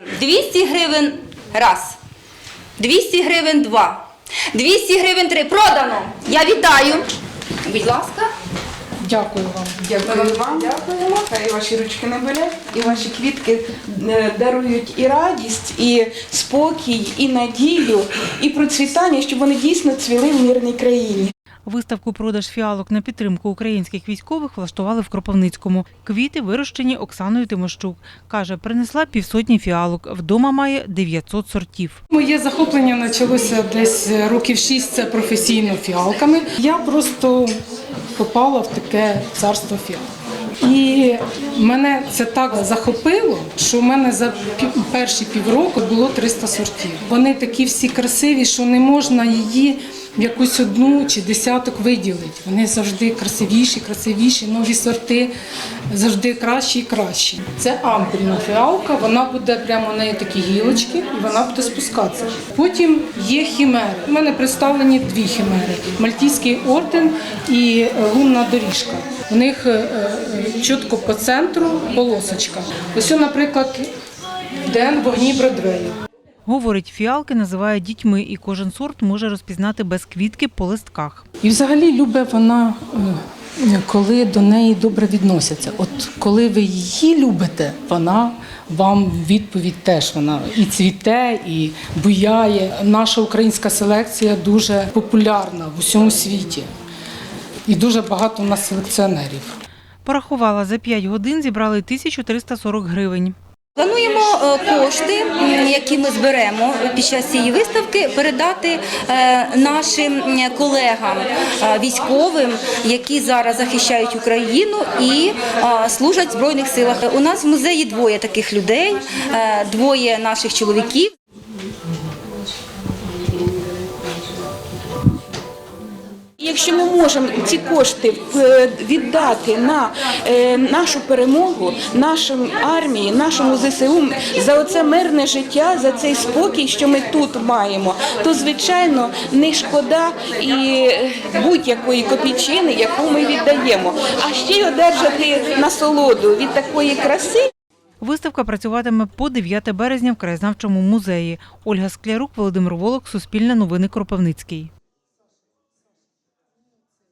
200 гривень раз. 200 гривень два. 200 гривень три. Продано. Я вітаю. Будь ласка. Дякую вам. Дякую вам. Дякуємо. Хай ваші ручки не болять, і ваші квітки е, дарують і радість, і спокій, і надію, і процвітання, щоб вони дійсно цвіли в мирній країні. Виставку продаж фіалок на підтримку українських військових влаштували в Кропивницькому. Квіти вирощені Оксаною Тимощук. Каже, принесла півсотні фіалок. Вдома має 900 сортів. Моє захоплення почалося десь років шість це професійно фіалками. Я просто попала в таке царство фіалок. І мене це так захопило, що в мене за перші півроку було 300 сортів. Вони такі всі красиві, що не можна її якусь одну чи десяток виділити. Вони завжди красивіші, красивіші, нові сорти завжди кращі і кращі. Це ампельна фіалка, вона буде прямо у неї такі гілочки, і вона буде спускатися. Потім є хімери. У мене представлені дві хімери: Мальтійський орден і е, лунна доріжка. У них е, е, чітко по центру полосочка. Ось, наприклад, ден вогні Бродвею. Говорить, фіалки називає дітьми, і кожен сорт може розпізнати без квітки по листках. І взагалі любить вона, е, коли до неї добре відносяться. От коли ви її любите, вона вам відповідь теж вона і цвіте, і буяє. Наша українська селекція дуже популярна в усьому світі. І дуже багато у нас селекціонерів. Порахувала, за 5 годин зібрали 1340 гривень. Плануємо е, кошти, які ми зберемо під час цієї виставки, передати е, нашим колегам е, військовим, які зараз захищають Україну і служать в збройних силах. У нас в музеї двоє таких людей, двоє наших чоловіків. Якщо ми можемо ці кошти е, віддати на е, нашу перемогу, нашим армії, нашому ЗСУ за оце мирне життя, за цей спокій, що ми тут маємо, то звичайно не шкода і е, будь-якої копійчини, яку ми віддаємо. А ще й одержати насолоду від такої краси. Виставка працюватиме по 9 березня в краєзнавчому музеї. Ольга Склярук, Володимир Волок, Суспільне новини Кропивницький.